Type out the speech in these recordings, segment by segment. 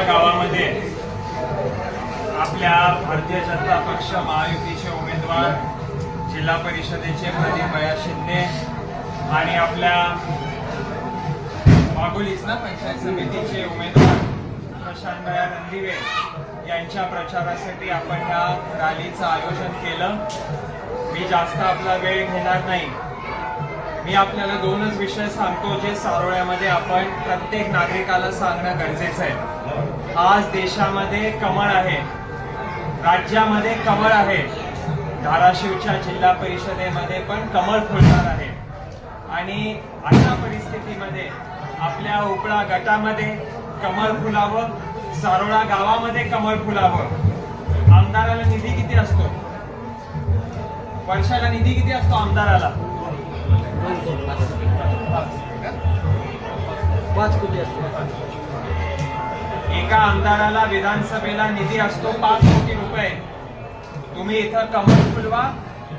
गावामध्ये आपल्या भारतीय जनता पक्ष महायुतीचे उमेदवार जिल्हा परिषदेचे प्रदीप भया शिंदे आणि आपल्या मागोलीच ना पंचायत समितीचे उमेदवार प्रशांत भया रणदिवे यांच्या प्रचारासाठी आपण ह्या रॅलीचं आयोजन केलं. मी जास्त आपला वेळ घेणार नाही. मी आपल्याला दोनच विषय सांगतो जे सारोळ्यामध्ये आपण प्रत्येक नागरिकाला सांगणं गरजेचं आहे. आज देशामध्ये कमळ आहे. राज्यामध्ये कमळ आहे. धाराशिवच्या जिल्हा परिषदेमध्ये पण कमळ फुलणार आहे. आणि अशा परिस्थितीमध्ये आपल्या उपळा गटामध्ये कमळ फुलावं सारोळा गावामध्ये कमळ फुलावं. आमदाराला निधी किती असतो? वर्षाला निधी किती असतो आमदाराला? पाच कोटी एका आमदाराला विधानसभेला निधी असतो पाच कोटी रुपये. तुम्ही इथं कमल फुलवा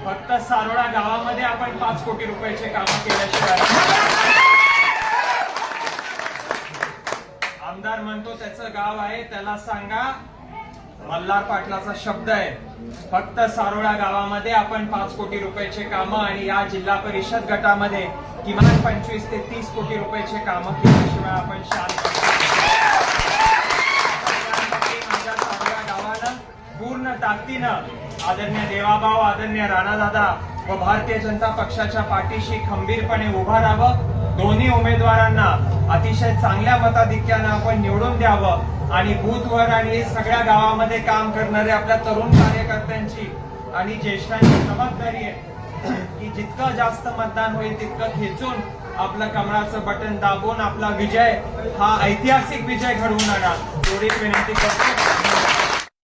फक्त सारोळा गावामध्ये आपण पाच कोटी रुपयाचे काम केल्याशिवाय आमदार म्हणतो त्याचं गाव आहे त्याला सांगा मल्हार पाटलाचा शब्द आहे. फक्त सारोळा गावामध्ये आपण पाच कोटी रुपयाचे कामं आणि या जिल्हा परिषद गटामध्ये किमान पंचवीस ते तीस कोटी रुपयाचे कामं केल्याशिवाय आपण शांत माझ्या सारोळा गावानं पूर्ण ताकदीनं आदरणीय देवाभाऊ आदरणीय राणादादा व भारतीय जनता पक्षाच्या पाठीशी खंबीरपणे उभा राहावं. दोन्ही उमेदवारांना अतिशय चांगल्या मताधिक्यानं आपण निवडून द्यावं आणि बूथवर आणि सगळ्या गावामध्ये काम करणारे आपल्या तरुण कार्यकर्त्यांची आणि ज्येष्ठांची जबाबदारी आहे की जितकं जास्त मतदान होईल तितकं खेचून आपलं कमळाचं बटन दाबून आपला विजय हा ऐतिहासिक विजय घडवून आणा. एवढीच विनंती करतो.